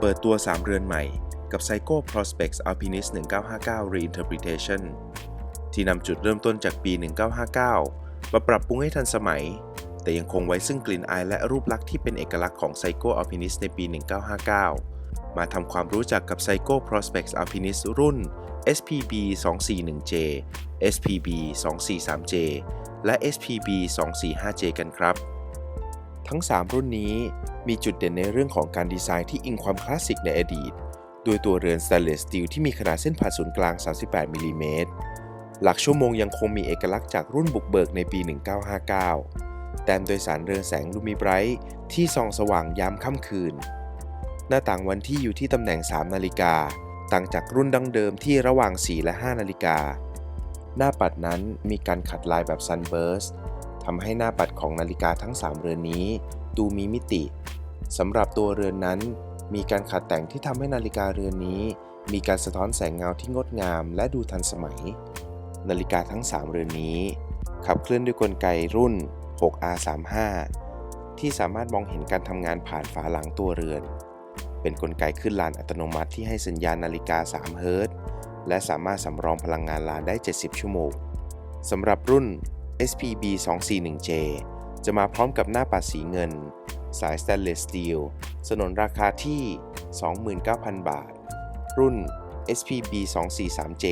เปิดตัว 3 เรือนใหม่กับ Psycho Prospects Alpinist 1959 Reinterpretation ที่นำจุดเริ่มต้นจากปี 1959 มาปรับปรุงให้ทันสมัย แต่ยังคงไว้ซึ่งกลิ่นอายและรูปลักษณ์ที่เป็นเอกลักษณ์ของ Psycho Alpinist ในปี 1959 มาทำความรู้จักกับ Psycho Prospects Alpinist รุ่น SPB 241J SPB 243J และ SPB 245J กันครับ ทั้ง 3 รุ่นนี้มีจุดเด่นในเรื่องของการดีไซน์ที่อิงความคลาสสิกในอดีต โดยตัวเรือน Stainless Steel ที่มีขนาดเส้นผ่าศูนย์กลาง 38มิลลิเมตร หลักชั่วโมงยังคงมีเอกลักษณ์จากรุ่นบุกเบิกในปี 1959 แต้มโดยสารเรืองแสงลูมิไบรท์ที่ส่องสว่างยามค่ำคืน หน้าต่างวันที่อยู่ที่ตำแหน่ง 3 นาฬิกา ต่างจากรุ่นดั้งเดิมที่ระหว่าง 4 และ 5 นาฬิกา หน้าปัดนั้นมีการขัดลายแบบ Sunburst ทำให้หน้าปัดของนาฬิกาทั้ง 3 เรือนนี้ ดูมีมิติสำหรับตัวเรือนนั้น มีการขัดแต่งที่ทำให้นาฬิกาเรือนนี้ มีการสะท้อนแสงเงาที่งดงามและดูทันสมัย นาฬิกาทั้ง 3 เรือนนี้ ขับเคลื่อนด้วยกลไกรุ่น 6R35 ที่สามารถมองเห็นการทำงานผ่านฝาหลังตัวเรือน เป็นกลไกขึ้นลานอัตโนมัติที่ให้สัญญาณนาฬิกา 3 เฮิรตซ์และสามารถสำรองพลังงานลานได้ 70 ชั่วโมงสำหรับรุ่น SPB 241J จะมาพร้อมกับหน้าปัดสีเงิน สาย Stainless Steel สนนราคาที่ 29,000 บาท รุ่น SPB 243J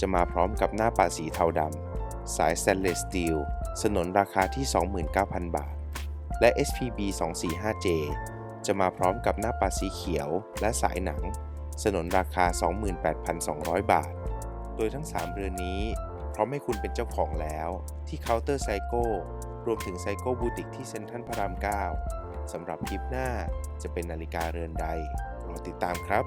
จะมาพร้อมกับหน้าปัดสีเทาดำ สาย Stainless Steel สนนราคาที่ 29,000 บาท และ SPB 245J จะมาพร้อมกับหน้าปัดสีเขียวและสายหนัง สนนราคา 28,200 บาท โดยทั้ง 3 เรือนนี้ พร้อมให้คุณเป็นเจ้าของแล้ว ที่เคาน์เตอร์ไซโก้รวมถึงไซโก้บูติกที่เซ็นทรัลพระราม 9สำหรับคลิปหน้าจะเป็นนาฬิกาเรือนใด รอติดตามครับ